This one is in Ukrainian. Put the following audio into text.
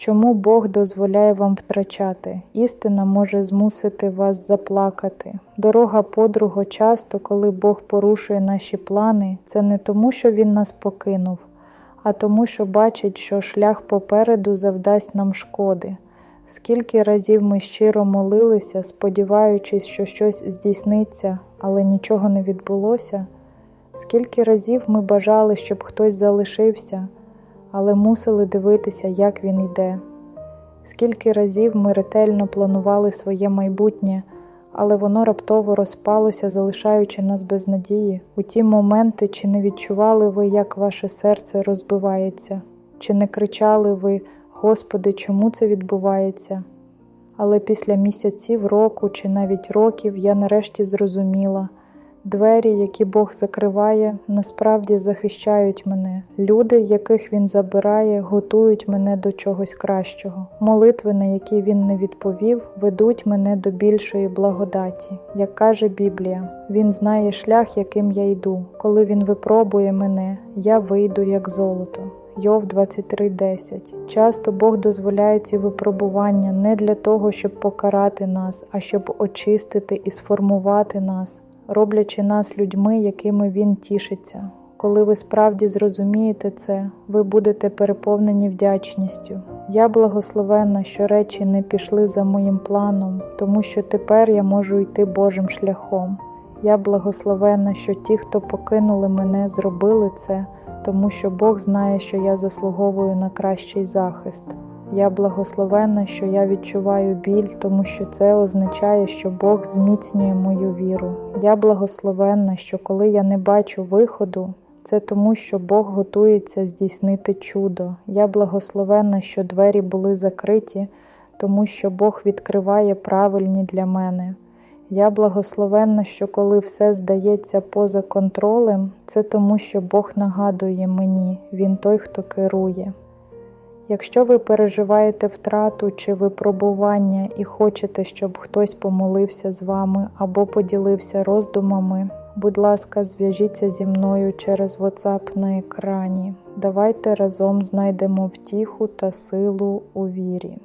Чому Бог дозволяє вам втрачати? Істина може змусити вас заплакати. Дорога подруго часто, коли Бог порушує наші плани, це не тому, що Він нас покинув, а тому, що бачить, що шлях попереду завдасть нам шкоди. Скільки разів ми щиро молилися, сподіваючись, що щось здійсниться, але нічого не відбулося, скільки разів ми бажали, щоб хтось залишився, але мусили дивитися, як він йде. Скільки разів ми ретельно планували своє майбутнє, але воно раптово розпалося, залишаючи нас без надії. У ті моменти, чи не відчували ви, як ваше серце розбивається, чи не кричали ви, Господи, чому це відбувається? Але після місяців, року чи навіть років я нарешті зрозуміла. Двері, які Бог закриває, насправді захищають мене. Люди, яких Він забирає, готують мене до чогось кращого. Молитви, на які він не відповів, ведуть мене до більшої благодаті. Як каже Біблія, Він знає шлях, яким я йду. Коли він випробує мене, я вийду як золото. Йов 23.10. Часто Бог дозволяє ці випробування не для того, щоб покарати нас, а щоб очистити і сформувати нас роблячи нас людьми, якими Він тішиться. Коли ви справді зрозумієте це, ви будете переповнені вдячністю. Я благословенна, що речі не пішли за моїм планом, тому що тепер я можу йти Божим шляхом. Я благословенна, що ті, хто покинули мене, зробили це, тому що Бог знає, що я заслуговую на кращий захист. Я благословенна, що я відчуваю біль, тому що це означає, що Бог зміцнює мою віру. Я благословенна, що коли я не бачу виходу, це тому, що Бог готується здійснити чудо. Я благословенна, що двері були закриті, тому що Бог відкриває правильні для мене. Я благословенна, що коли все здається поза контролем, це тому, що Бог нагадує мені, Він той, хто керує. Якщо ви переживаєте втрату чи випробування і хочете, щоб хтось помолився з вами або поділився роздумами, будь ласка, зв'яжіться зі мною через WhatsApp на екрані. Давайте разом знайдемо втіху та силу у вірі.